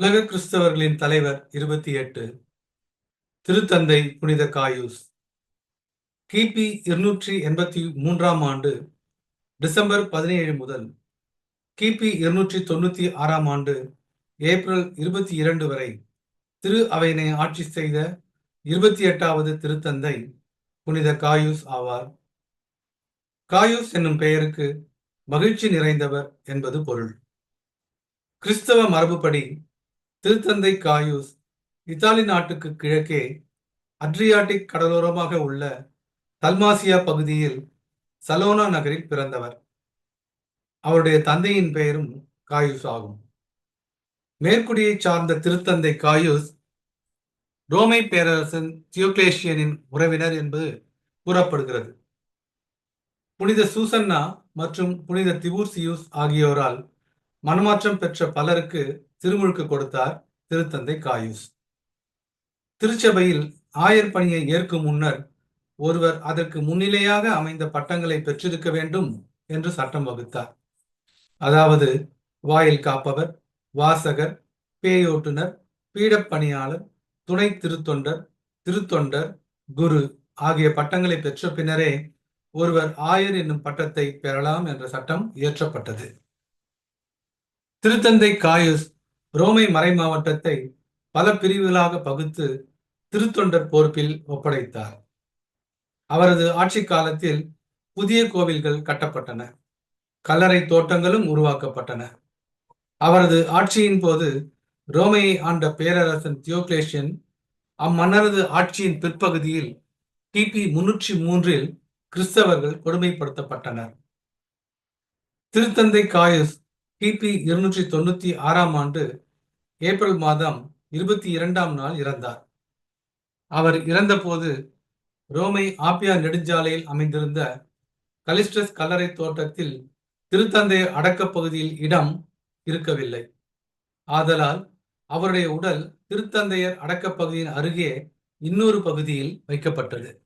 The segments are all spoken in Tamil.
உலக கிறிஸ்தவர்களின் தலைவர் இருபத்தி எட்டு. திருத்தந்தை புனித காயூஸ். கிபி இருநூற்றி எண்பத்தி மூன்றாம் ஆண்டு டிசம்பர் பதினேழு முதல் கிபி இருநூற்றி தொண்ணூத்தி ஆறாம் ஆண்டு ஏப்ரல் இருபத்தி இரண்டு வரை திரு அவையினை ஆட்சி செய்த இருபத்தி எட்டாவது திருத்தந்தை புனித காயூஸ் ஆவார். காயூஸ் என்னும் பெயருக்கு மகிழ்ச்சி நிறைந்தவர் என்பது பொருள். கிறிஸ்தவ மரபுப்படி திருத்தந்தை காயூஸ் இத்தாலி நாட்டுக்கு கிழக்கே அட்ரியாட்டிக் கடலோரமாக உள்ள தல்மாசியா பகுதியில் சலோனா நகரில் பிறந்தவர். அவருடைய தந்தையின் பெயரும் காயூஸ் ஆகும். மேற்குடியை சார்ந்த திருத்தந்தை காயூஸ் ரோமை பேரரசன் தியோக்லேஷியனின் உறவினர் என்பது கூறப்படுகிறது. புனித சூசன்னா மற்றும் புனித திவூர்சியூஸ் ஆகியோரால் மனமாற்றம் பெற்ற பலருக்கு திருமுழுக்கு கொடுத்தார் திருத்தந்தை காயூஸ். திருச்சபையில் ஆயர் பணியை ஏற்கும் முன்னர் ஒருவர் அதற்கு முன்னிலையாக அமைந்த பட்டங்களை பெற்றிருக்க வேண்டும் என்று சட்டம் வகுத்தார். அதாவது வாயில் காப்பவர் வாசகர் பேயோட்டுனர் பீடப்பணியாளர் துணை திருத்தொண்டர் திருத்தொண்டர் குரு ஆகிய பட்டங்களை பெற்ற பின்னரே ஒருவர் ஆயர் என்னும் பட்டத்தை பெறலாம் என்ற சட்டம் இயற்றப்பட்டது. திருத்தந்தை காயுஸ் ரோமை மறை மாவட்டத்தை பல பிரிவுகளாக பகுத்து திருத்தொண்டர் பொறுப்பில் ஒப்படைத்தார். அவரது ஆட்சி காலத்தில் புதிய கோவில்கள் கட்டப்பட்டன. கல்லறை தோட்டங்களும் உருவாக்கப்பட்டன. அவரது ஆட்சியின் போது ரோமையை ஆண்ட பேரரசன் தியோக்லேஷியன் அம்மன்னரது ஆட்சியின் பிற்பகுதியில் கிபி முன்னூற்றி மூன்றில் கிறிஸ்தவர்கள் கொடுமைப்படுத்தப்பட்டனர். திருத்தந்தை காயஸ் கிபி இருநூற்றி தொண்ணூத்தி ஆறாம் ஆண்டு ஏப்ரல் மாதம் இருபத்தி இரண்டாம் நாள் இறந்தார். அவர் இறந்தபோது ரோமை ஆப்பியா நெடுஞ்சாலையில் அமைந்திருந்த கலிஸ்டஸ் கல்லறை தோட்டத்தில் திருத்தந்தை அடக்கப் பகுதியில் இடம் இருக்கவில்லை. ஆதலால் அவருடைய உடல் திருத்தந்தையர் அடக்கப்பகுதியின் அருகே இன்னொரு பகுதியில் வைக்கப்பட்டது.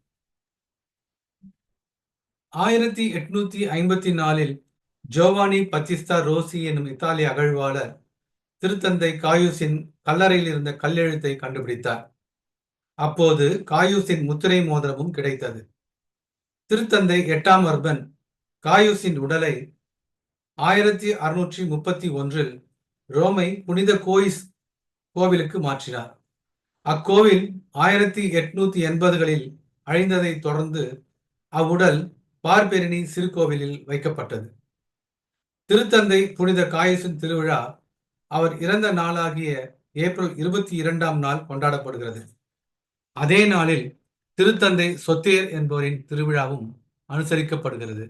ஆயிரத்தி எட்நூத்தி ஐம்பத்தி நாலில் ஜோவானி பத்திஸ்தா ரோசி என்னும் இத்தாலிய அகழ்வாளர் திருத்தந்தை காயூசின் கல்லறையில் இருந்த கல்லெழுத்தை கண்டுபிடித்தார். அப்போது காயூசின் முத்திரை மோதிரமும் கிடைத்தது. திருத்தந்தை எட்டாம் அர்பன் காயூசின் உடலை ஆயிரத்தி அறுநூற்றி முப்பத்தி ஒன்றில் ரோமை புனித கோயிஸ் கோவிலுக்கு மாற்றினார். அக்கோவில் ஆயிரத்தி எட்நூத்தி எண்பதுகளில் அழிந்ததைத் தொடர்ந்து அவ்வுடல் பார்பெரினி சிறுகோவிலில் வைக்கப்பட்டது. திருத்தந்தை புனித காயசின் திருவிழா அவர் இறந்த நாளாகிய ஏப்ரல் இருபத்தி இரண்டாம் நாள் கொண்டாடப்படுகிறது. அதே நாளில் திருத்தந்தை சொத்தேர் என்பவரின் திருவிழாவும் அனுசரிக்கப்படுகிறது.